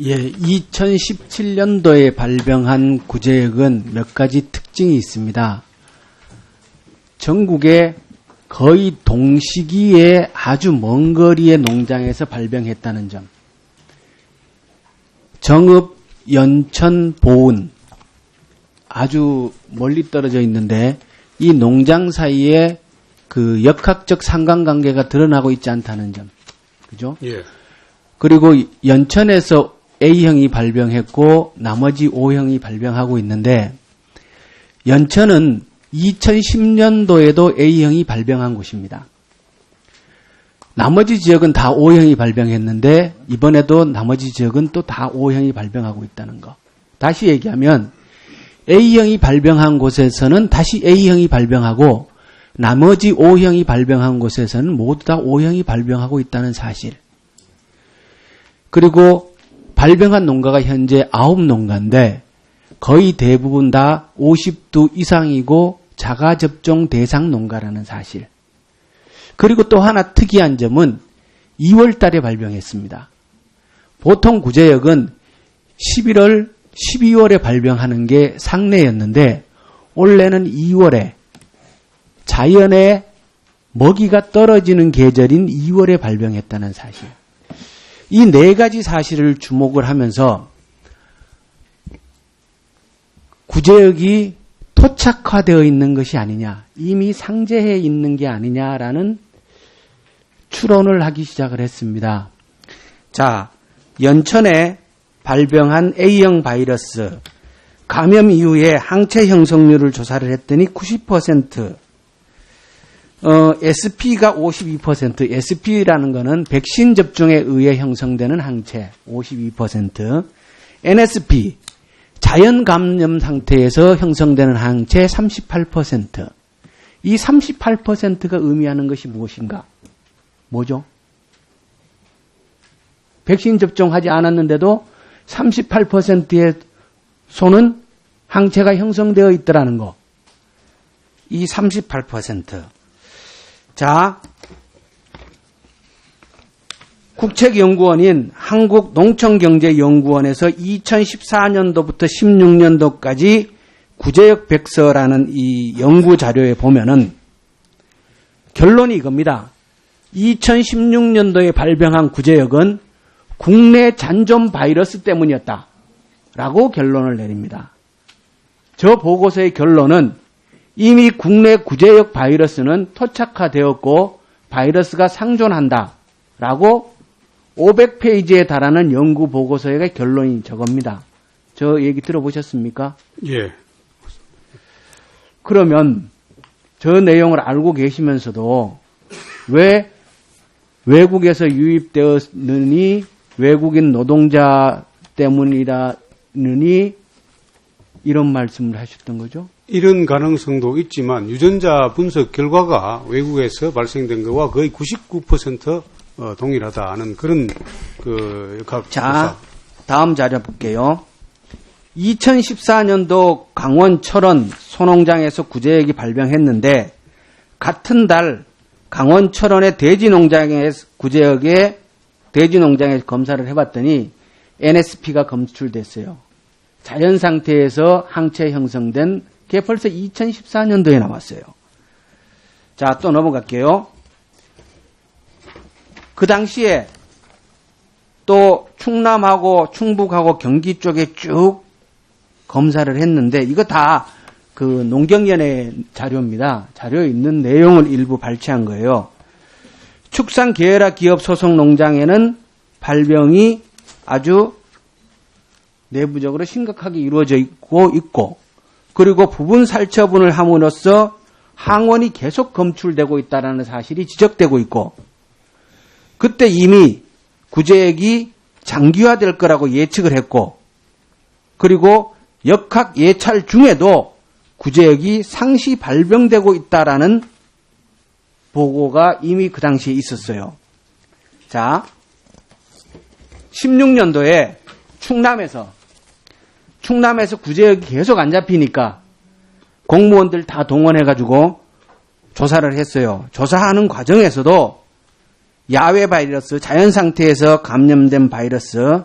예, 2017년도에 발병한 구제역은 몇 가지 특징이 있습니다. 전국에 거의 동시기에 아주 먼 거리의 농장에서 발병했다는 점. 정읍, 연천, 보은 아주 멀리 떨어져 있는데 이 농장 사이에 그 역학적 상관관계가 드러나고 있지 않다는 점. 그죠? 예. 그리고 연천에서 A형이 발병했고 나머지 O형이 발병하고 있는데 연천은 2010년도에도 A형이 발병한 곳입니다. 나머지 지역은 다 O형이 발병했는데 이번에도 나머지 지역은 또 다 O형이 발병하고 있다는 거. 다시 얘기하면 A형이 발병한 곳에서는 다시 A형이 발병하고 나머지 O형이 발병한 곳에서는 모두 다 O형이 발병하고 있다는 사실. 그리고 발병한 농가가 현재 9농가인데 거의 대부분 다 50두 이상이고 자가접종 대상 농가라는 사실. 그리고 또 하나 특이한 점은 2월 달에 발병했습니다. 보통 구제역은 11월, 12월에 발병하는 게 상례였는데 올해는 2월에 자연의 먹이가 떨어지는 계절인 2월에 발병했다는 사실. 이 네 가지 사실을 주목을 하면서 구제역이 토착화되어 있는 것이 아니냐, 이미 상재해 있는 게 아니냐라는 추론을 하기 시작을 했습니다. 자, 연천에 발병한 A형 바이러스 감염 이후에 항체 형성률을 조사를 했더니 90%, 어, SP가 52%, SP라는 것은 백신 접종에 의해 형성되는 항체 52%, NSP 자연 감염 상태에서 형성되는 항체 38%. 이 38%가 의미하는 것이 무엇인가? 뭐죠? 백신 접종하지 않았는데도 38%의 손은 항체가 형성되어 있더라는 거. 이 38%. 자, 국책연구원인 한국농촌경제연구원에서 2014년도부터 16년도까지 구제역 백서라는 이 연구 자료에 보면은 결론이 이겁니다. 2016년도에 발병한 구제역은 국내 잔존 바이러스 때문이었다. 라고 결론을 내립니다. 저 보고서의 결론은 이미 국내 구제역 바이러스는 토착화되었고 바이러스가 상존한다. 라고 500페이지에 달하는 연구 보고서의 결론이 저겁니다. 저 얘기 들어보셨습니까? 예. 그러면 저 내용을 알고 계시면서도 왜 외국에서 유입되었느니 외국인 노동자 때문이라느니 이런 말씀을 하셨던 거죠? 이런 가능성도 있지만 유전자 분석 결과가 외국에서 발생된 것과 거의 99% 어, 동일하다는 그런 그 역학 자, 다음 자료 볼게요. 2014년도 강원 철원 소농장에서 구제액이 발병했는데 같은 달 강원 철원의 돼지 농장의 구제역에 돼지 농장에 검사를 해봤더니 NSP가 검출됐어요. 자연 상태에서 항체 형성된 게 벌써 2014년도에 나왔어요. 자, 또 넘어갈게요. 그 당시에 또 충남하고 충북하고 경기 쪽에 쭉 검사를 했는데 이거 다 그 농경연의 자료입니다. 자료에 있는 내용을 일부 발췌한 거예요. 축산 계열화 기업 소속 농장에는 발병이 아주 내부적으로 심각하게 이루어져 있고 있고 그리고 부분 살처분을 함으로써 항원이 계속 검출되고 있다는 사실이 지적되고 있고 그때 이미 구제액이 장기화될 거라고 예측을 했고 그리고 역학 예찰 중에도 구제액이 상시 발병되고 있다라는 보고가 이미 그 당시에 있었어요. 자, 16년도에 충남에서 충남에서 구제역이 계속 안 잡히니까 공무원들 다 동원해가지고 조사를 했어요. 조사하는 과정에서도 야외 바이러스, 자연 상태에서 감염된 바이러스,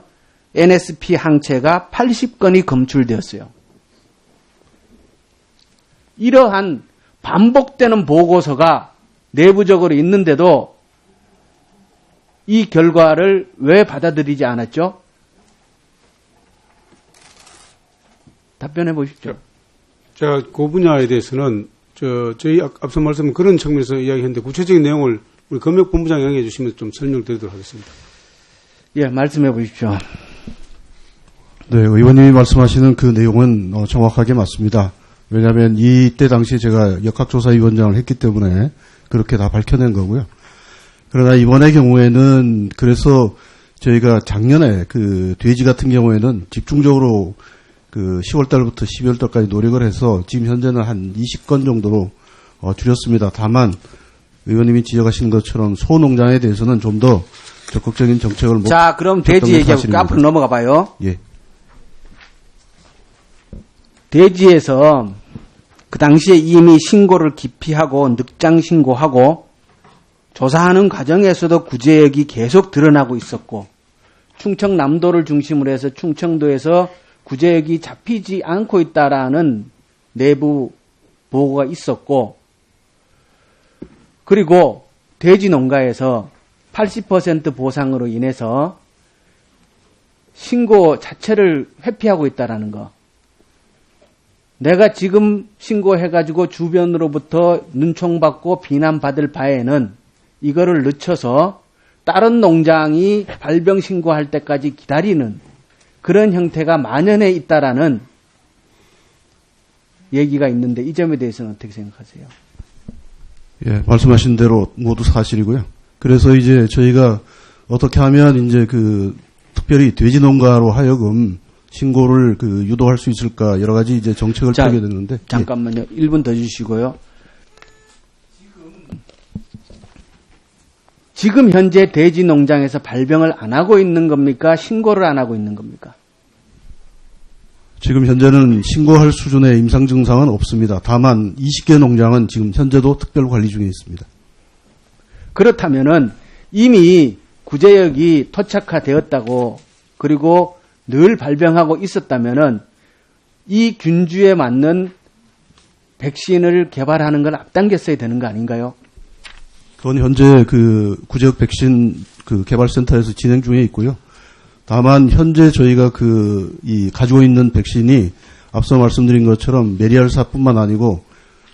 NSP 항체가 80건이 검출되었어요. 이러한 반복되는 보고서가 내부적으로 있는데도 이 결과를 왜 받아들이지 않았죠? 답변해 보십시오. 제가 그 분야에 대해서는 저 저희 앞- 앞서 말씀 그런 측면에서 이야기했는데 구체적인 내용을 우리 검역본부장 양해해 주시면 좀 설명드리도록 하겠습니다. 예, 말씀해 보십시오. 네, 의원님이 말씀하시는 그 내용은 어, 정확하게 맞습니다. 왜냐하면 이때 당시에 제가 역학조사위원장을 했기 때문에 그렇게 다 밝혀낸 거고요. 그러나 이번의 경우에는 그래서 저희가 작년에 그 돼지 같은 경우에는 집중적으로 그 10월 달부터 12월 달까지 노력을 해서 지금 현재는 한 20건 정도로 어, 줄였습니다. 다만 의원님이 지적하신 것처럼 소농장에 대해서는 좀 더 적극적인 정책을 못 자, 그럼 돼지 얘기하고. 앞으로 넘어가 봐요. 예. 대지에서 그 당시에 이미 신고를 기피하고 늑장 신고하고 조사하는 과정에서도 구제역이 계속 드러나고 있었고 충청남도를 중심으로 해서 충청도에서 구제역이 잡히지 않고 있다라는 내부 보고가 있었고 그리고 돼지 농가에서 80% 보상으로 인해서 신고 자체를 회피하고 있다라는 거. 내가 지금 신고해가지고 주변으로부터 눈총받고 비난받을 바에는 이거를 늦춰서 다른 농장이 발병 신고할 때까지 기다리는 그런 형태가 만연해 있다라는 얘기가 있는데 이 점에 대해서는 어떻게 생각하세요? 예, 말씀하신 대로 모두 사실이고요. 그래서 이제 저희가 어떻게 하면 이제 그 특별히 돼지 농가로 하여금 신고를 그 유도할 수 있을까 여러 가지 이제 정책을 자, 펴게 됐는데 예. 잠깐만요. 1분 더 주시고요. 지금 현재 돼지 농장에서 발병을 안 하고 있는 겁니까? 신고를 안 하고 있는 겁니까? 지금 현재는 신고할 수준의 임상 증상은 없습니다. 다만 20개 농장은 지금 현재도 특별 관리 중에 있습니다. 그렇다면은 이미 구제역이 토착화되었다고 그리고 늘 발병하고 있었다면은 이 균주에 맞는 백신을 개발하는 걸 앞당겼어야 되는 거 아닌가요? 그건 현재 그 구제역 백신 그 개발센터에서 진행 중에 있고요. 다만 현재 저희가 그 이 가지고 있는 백신이 앞서 말씀드린 것처럼 메리알사뿐만 아니고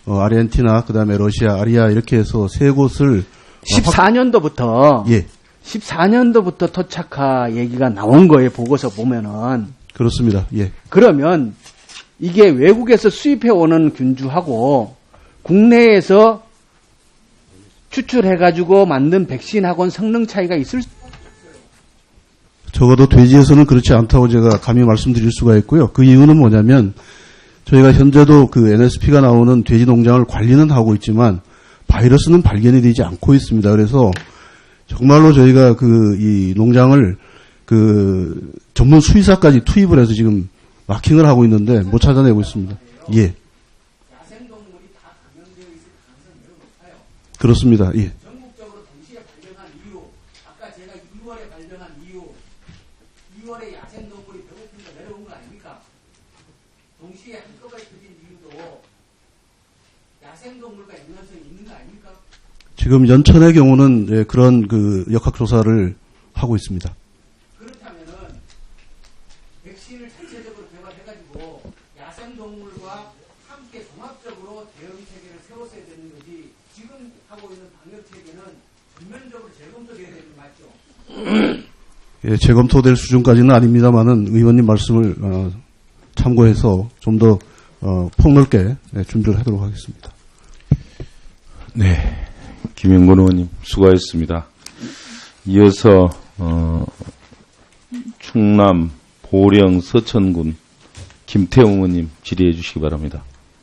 어, 아르헨티나 그다음에 러시아, 아리아 이렇게 해서 세 곳을 어, 확- 14년도부터 예 14년도부터 토착화 얘기가 나온 거예요. 보고서 보면은. 그렇습니다. 예 그러면 이게 외국에서 수입해 오는 균주하고 국내에서 추출해 가지고 만든 백신하고는 성능 차이가 있을 수- 적어도 돼지에서는 그렇지 않다고 제가 감히 말씀드릴 수가 있고요. 그 이유는 뭐냐면 저희가 현재도 그 NSP가 나오는 돼지 농장을 관리는 하고 있지만 바이러스는 발견이 되지 않고 있습니다. 그래서 정말로 저희가 그 이 농장을 그 전문 수의사까지 투입을 해서 지금 마킹을 하고 있는데 못 찾아내고 있습니다. 예. 그렇습니다. 예. 전국적으로 동시에 발병한 이유, 아까 제가 2월에 발병한 이유, 2월에 야생 동물이 배고픈데 내려온 거 아닙니까? 동시에 한꺼번에 터진 이유도 야생 동물과 연관성이 있는 거 아닙니까? 지금 연천의 경우는 예, 그런 그 역학 조사를 하고 있습니다. 그렇다면은 백신을 전체적으로 개발해가지고 야생 동물과 함께 종합적으로 대응 체계를 세웠어야 되는 거지 지금 하고 있는 방역 체계는 전면적으로 재검토돼야 되는 거 맞죠? 예, 재검토될 수준까지는 아닙니다만은 의원님 말씀을 어, 참고해서 좀더 어, 폭넓게 예, 준비를 하도록 하겠습니다. 네. 김영건 의원님 수고하셨습니다. 이어서 어, 충남 보령 서천군 김태웅 의원님 질의해 주시기 바랍니다.